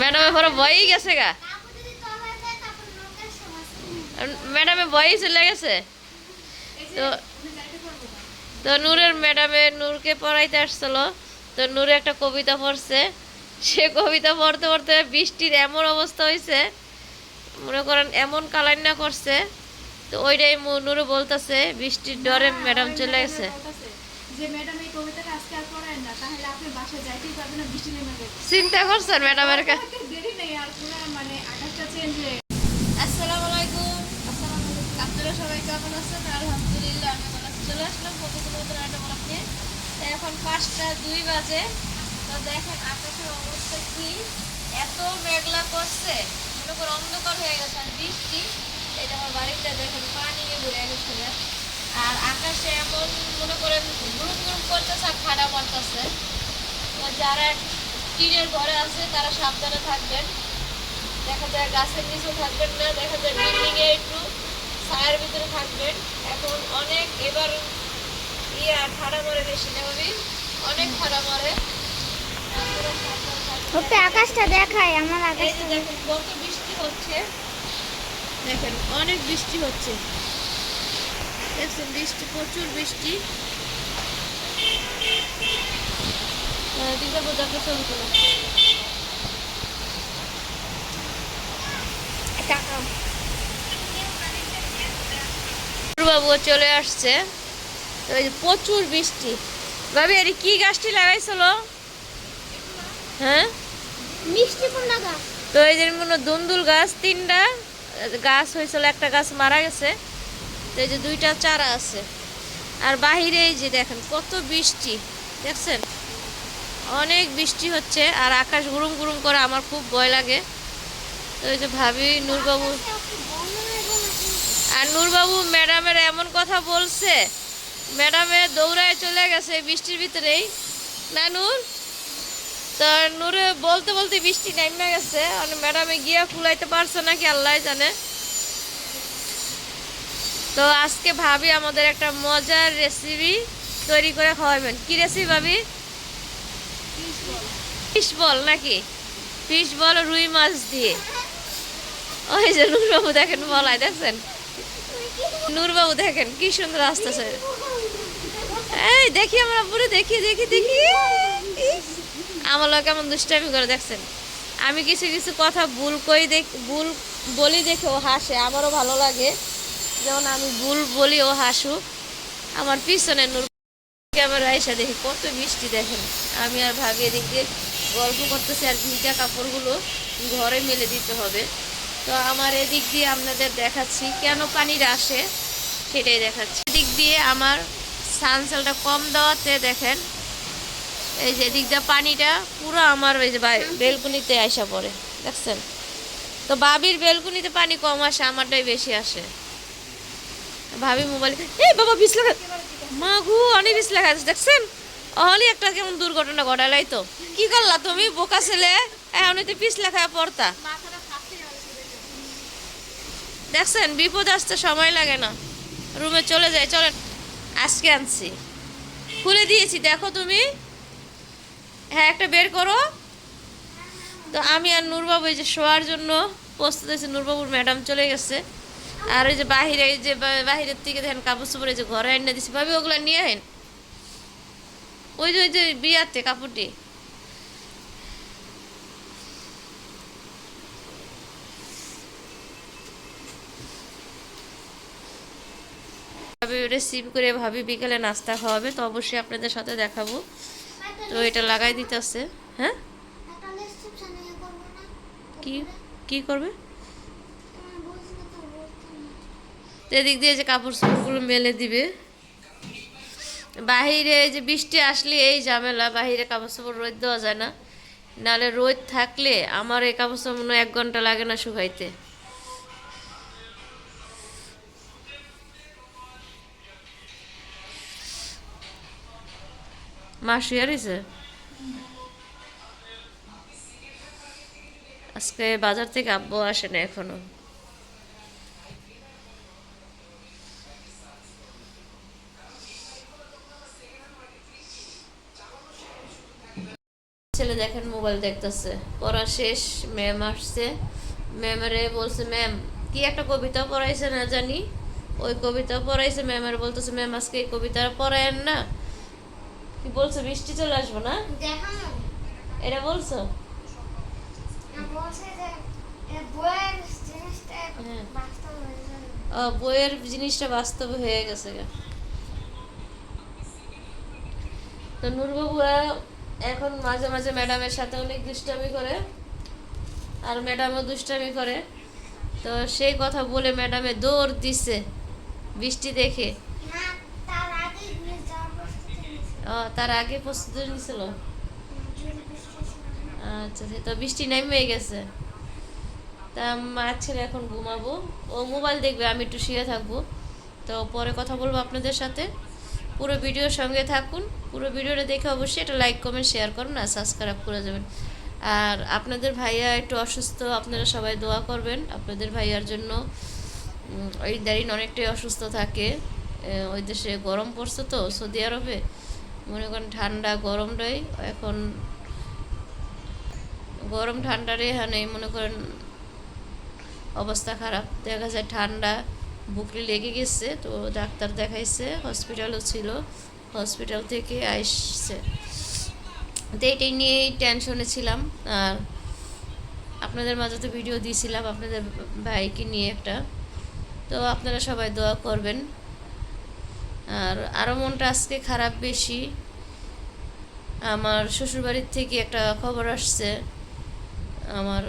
ম্যাডামে পরে ভয়ই গেছে গা। ম্যাডামে ভয়ই চলে গেছে। তো তো নূরের ম্যাডামে নূরকে পড়াইতে আসছিল। তো নূরে একটা কবিতা পড়ছে। সে কবিতা পড়তে পড়তে বৃষ্টির এমন অবস্থা হয়েছে মনে করেন এমন কালান্না করছে। তো ওইটাই নূরে বলতেছে, বৃষ্টির ডরে ম্যাডাম চলে গেছে। যে ম্যাডাম এই কবিতাটা আজকে আর পড়ায় না তাহলে আপনি বাসায় যাইতেই পারবেন না বৃষ্টি নেমে গেছে চিন্তা করছেন ম্যাডামের কাছে? দেরি নেই আর পুরো মানে আকাশটা চেঞ্জ হয়ে আসসালামু আলাইকুম। আপনারা সবাই কেমন আছেন? আলহামদুলিল্লাহ আমি ভালো আছি। চলে আসলাম প্রতিদিন মতন একটা নিয়ে। এখন পাঁচটা দুই বাজে। তো দেখেন আকাশের অবস্থা কি? এত মেঘলা করছে। মনে করে অন্ধকার হয়ে গেছে। আর বৃষ্টি এই যে আমার বাড়িটা দেখেন পানি ঘুরে গেছে আর আকাশে এমন মনে করেন গুরুম গুরুম করতেছে আর খাড়া মারতেছে তো যারা টিনের ঘরে আছে তারা সাবধানে থাকবেন। দেখা যায় গাছের নিচে থাকবেন না দেখা যায় বিল্ডিং এ একটু ছায়ার ভিতরে থাকবেন। এখন অনেক এবার ইয়া ঠাড়া মরে বেশি না অনেক ঠাড়া মরে। ওতে আকাশটা দেখায় আমার আকাশটা দেখেন কত বৃষ্টি হচ্ছে। দেখেন অনেক বৃষ্টি হচ্ছে। দেখছেন বৃষ্টি প্রচুর বৃষ্টি। দিদা বোঝাকে ছবি তোলা বাবু চলে আসছে। তো এই প্রচুর বৃষ্টি। ভাবি এর কি গাছটি লাগাইছিল? হ্যাঁ? মিষ্টি কুমড়া গাছ। তো এই যে মনে দুন্দুল গাছ তিনটা। গাছ হয়েছিল একটা গাছ মারা গেছে। এই যে দুইটা চারা আছে। আর বাহিরে এই যে দেখেন, কত বৃষ্টি, দেখছেন? অনেক বৃষ্টি হচ্ছে আর আকাশ গুরুম গুরুম করে আমার খুব ভয় লাগে। তো এই যে ভাবি, নূরবাবু আর নূরবাবু ম্যাডামের এমন কথা বলছে, ম্যাডামে দৌড়ায় চলে গেছে বৃষ্টির ভিতরেই। না, নূর? তো নূরে বলতে বলতে বৃষ্টি নেমে গেছে, আর ম্যাডামে গিয়া ফুলাইতে পারছে নাকি আল্লাহ জানে। তো আজকে ভাবি আমাদের একটা মজার রেসিপি তৈরি করে খাওয়াবেন। কি রেসিপি ভাবি? ফিশ বল নাকি? ফিশ বল রুই মাছ দিয়ে। ওই যে নূরবাবু দেখেন বলাই দেখছেন? নূরবাবু দেখেন কি সুন্দর আসতেছে। এই দেখি আমরা পুরো, দেখি দেখি দেখি। আমার লোক কেমন দুষ্টামি করে, দেখছেন? আমি কিছু কিছু কথা ভুল কই দেখ, ভুল বলি দেখে ও হাসে, আমারও ভালো লাগে। যেমন আমি ভুল বলি ও হাসুক আমার পিছনে নূর ক্যামেরা এসে দেখি, কত বৃষ্টি দেখেন। আমি আর ভাবি এদিক দিয়ে গল্প করতেছি আর ভিজা কাপড়গুলো ঘরে মেলে দিতে হবে। তো আমার এদিক দিয়ে আপনাদের দেখাচ্ছি, কেন পানির আসে সেটাই দেখাচ্ছি। এদিক দিয়ে আমার সানসেলটা কম দেওয়াতে দেখেন, এই যে এদিক দিয়ে পানিটা পুরো আমার ওই যে বেলকুনিতে আসা পড়ে, দেখছেন? তো বাবির বেলকুনিতে পানি কম আসে, আমারটাই বেশি আসে। ভাবি মোবাইল এই বাবা, বিষ লাগা মা গু, অনেক বিষ লাগা আছে, দেখছেন? অহলি একটা কেমন দুর্ঘটনা ঘটালাই তো। কি করলা তুমি, বোকা ছেলে? এখন তো পিস লেখা পড়তা। দেখছেন, বিপদ আসতে সময় লাগে না। রুমে চলে যায় চলেন, আজকে আনছি। খুলে দিয়েছি, দেখো তুমি। হ্যাঁ একটা বের করো। তো আমি আর নূরবাবু এই যে শোয়ার জন্য প্রস্তুত হয়েছে নূরবাবুর ম্যাডাম চলে গেছে। আর ওই যে বাহিরে এই যে বাহিরের থেকে দেখেন কাপড় চোপড় যে ঘরে এনে দিছি ভাবি ওগুলো নিয়ে আহেন। ওই যে ওই যে বিয়াতে কাপড়টি। ভাবি রেসিভ করে ভাবি বিকেলে নাস্তা খাওয়াবে তো অবশ্যই আপনাদের সাথে দেখাবো। তো এটা লাগাই দিতেছে হ্যাঁ? কি কি করবে? তো এদিক দিয়ে যে কাপড় চোপড়গুলো মেলে দিবে। বাহিরে যে বৃষ্টি আসলে এই ঝামেলা, বাহিরে কাপড় চোপড় রোদ দেওয়া যায় না। নাহলে রোদ থাকলে আমার এই কাপড় চোপড় এক ঘণ্টা লাগে না শুকাইতে। আজকে বাজার থেকে আব্বু আসে না এখনও দেখেন মোবাইল দেখতেছে। পড়া শেষ ম্যাম আসছে। ম্যামেরে বলছে ম্যাম কি একটা কবিতা পড়াইছে না জানি? ওই কবিতা পড়াইছে ম্যামের বলতেছে ম্যাম আজকে এই কবিতা পড়ায়েন না। কি বলছো বৃষ্টি চলে আসব না? এটা বলছো? বলছে বইয়ের জিনিসটা হ্যাঁ। বাস্তব হয়ে বইয়ের জিনিসটা বাস্তবে হয়ে গেছে। তো নূরবাবুরা এখন মাঝে মাঝে ম্যাডামের সাথে অনেক দুষ্টামি করে আর ম্যাডামও দুষ্টামি করে। তো সেই কথা বলে ম্যাডামে দৌড় দিছে বৃষ্টি দেখে। ও, তার আগে প্রস্তুতি নিছিল। আচ্ছা তো বৃষ্টি নেমে গেছে। তা মা ছেলে এখন ঘুমাবো। ও মোবাইল দেখবে আমি একটু শুয়ে থাকব। তো পরে কথা বলব আপনাদের সাথে। পুরো ভিডিওর সঙ্গে থাকুন। পুরো ভিডিওটা দেখে অবশ্যই এটা লাইক কমেন্ট শেয়ার করুন আর সাবস্ক্রাইব করে যাবেন। আর আপনাদের ভাইয়া একটু অসুস্থ, আপনারা সবাই দোয়া করবেন। আপনাদের ভাইয়ার জন্য ওই দাঁড়িন অনেকটাই অসুস্থ থাকে। ওই দেশে গরম পড়ছে তো, সৌদি আরবে। মনে করেন ঠান্ডা গরমটাই এখন গরম ঠান্ডারে এখানে মনে করেন অবস্থা খারাপ। দেখা যায় ঠান্ডা, বুকলি লেগে গেছে, তো ডাক্তার দেখাইছে হসপিটালও ছিল। হসপিটাল থেকে আসছে। তো এটাই নিয়েই টেনশনে ছিলাম। আর আপনাদের মাঝে তো ভিডিও দিয়েছিলাম আপনাদের ভাইকে নিয়ে একটা। তো আপনারা সবাই দোয়া করবেন। আর আরও মনটা আজকে খারাপ বেশি। আমার শ্বশুরবাড়ির থেকে একটা খবর আসছে। আমার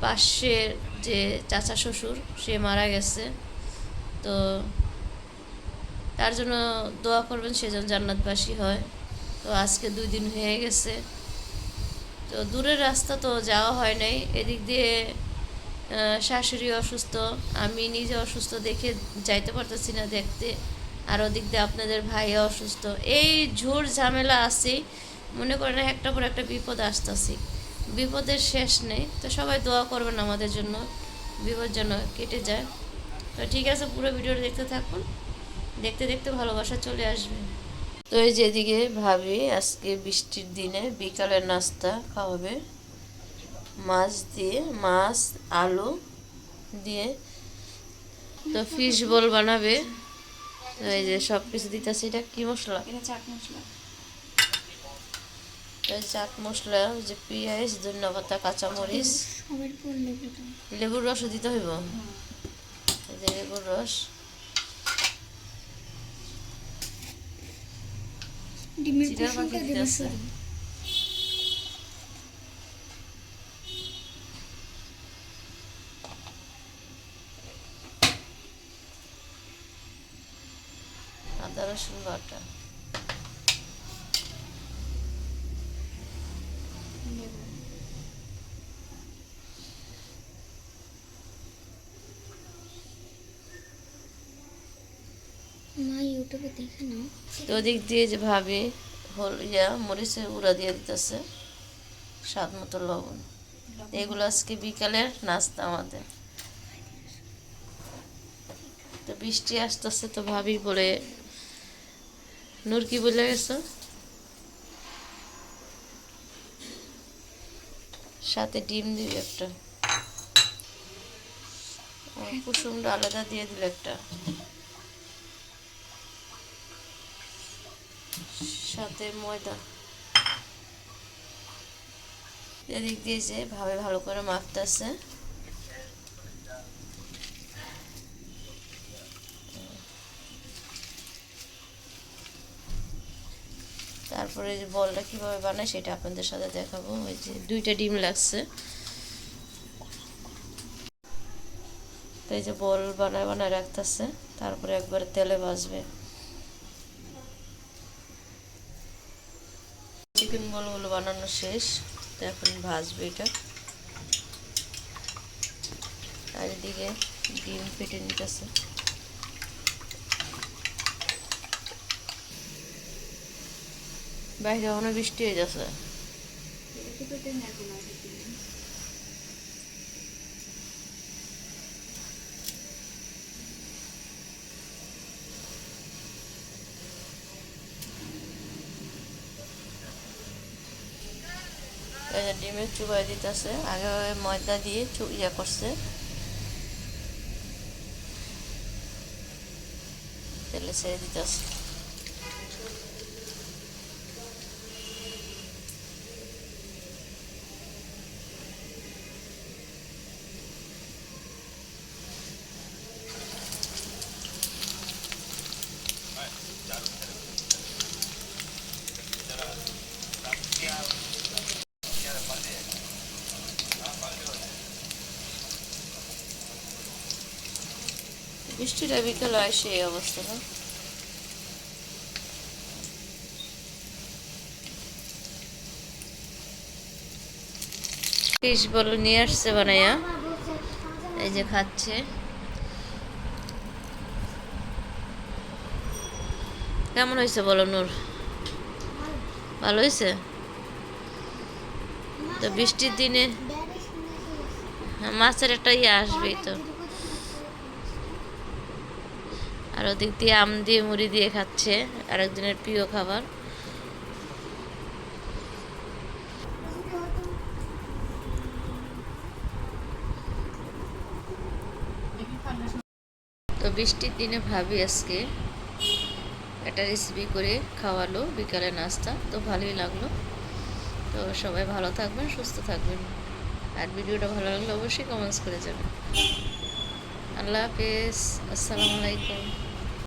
পাশের যে চাচা শ্বশুর, সে মারা গেছে। তো তার জন্য দোয়া করবেন, সেজন জান্নাতবাসী হয়। তো আজকে দুই দিন হয়ে গেছে। তো দূরের রাস্তা তো যাওয়া হয় নাই। এদিক দিয়ে শাশুড়ি অসুস্থ, আমি নিজে অসুস্থ দেখে যাইতে পারতেছি না দেখতে। আর ওদিক দিয়ে আপনাদের ভাই অসুস্থ। এই ঝুর ঝামেলা আছে। মনে করেন একটা পর একটা বিপদ আসতেছি। বিপদের শেষ নেই। তো সবাই দোয়া করবেন আমাদের জন্য। বিপদ যেন কেটে যায়। তো ঠিক আছে, পুরো ভিডিওটা দেখতে থাকুন। দেখতে দেখতে ভালোবাসা চলে আসবে। তো এই যেদিকে ভাবি আজকে বৃষ্টির দিনে বিকালের নাস্তা খাওয়াবে। মাছ দিয়ে মাছ আলু দিয়ে তো ফিশ বল বানাবে। তো এই যে সব কিছু দিতেছে। এটা কি মশলা? চাট মশলা। এই চাট মশলা যে পেঁয়াজ ধনিয়া পাতা কাঁচামরিচ লেবুর রসও দিতে হইব? এই যে লেবুর রস। ডিমের কুসুমটা দিতে শুধু। আদা রসুন বাটা মা ইউটিউবে দেখে নাও। তো ওদিক দিয়ে যে ভাবি হল ইয়া মরিচের গুঁড়া দিয়ে দিতেছে স্বাদ মতো লবণ। এগুলো আজকে বিকালের নাস্তা আমাদের। তো বৃষ্টি আসতেছে তো ভাবি বলে নূর কি বলে গেছো। সাথে ডিম দিবি একটা। ও, কুসুমটা আলাদা দিয়ে দিল একটা। সাথে ময়দা। এদিক দিয়ে যে ভাবে ভালো করে মাখতেছে। তারপরে যে বলটা কীভাবে বানায় সেটা আপনাদের সাথে দেখাবো। ওই যে দুইটা ডিম লাগছে। তো এই যে বল বানায় বানায় রাখতেছে। তারপরে একবার তেলে ভাজবে। চিকেন বলগুলো বানানো শেষ। তো এখন ভাজবে এটা। আর এদিকে ডিম ফেটে নিতেছে। বাইরে অনেক বৃষ্টি হয়ে যাচ্ছে। যে ডিমে চুবাই দিতেছে। আগে ময়দা দিয়ে চু ইয়া করছে। তেলে ছেড়ে দিতেছে। বৃষ্টিটা বিকেলে আসে এই অবস্থা, না? ফিশ বল, নিয়ে আসছে বানাইয়া। এই যে খাচ্ছে। কেমন হয়েছে বলো, নূর? ভালো হয়েছে? তো বৃষ্টির দিনে মাছের একটা ইয়ে আসবেই তো। আর ওদিক দিয়ে আম দিয়ে মুড়ি দিয়ে খাচ্ছে আরেকজনের প্রিয় খাবার। তো বৃষ্টির দিনে ভাবি আজকে একটা রেসিপি করে খাওয়ালো বিকালে নাস্তা, তো ভালোই লাগল। তো সবাই ভালো থাকবেন, সুস্থ থাকবেন। আর ভিডিওটা ভালো লাগলে অবশ্যই কমেন্টস করে যাবেন আল্লাহ হাফেজ, আসসালামু আলাইকুম।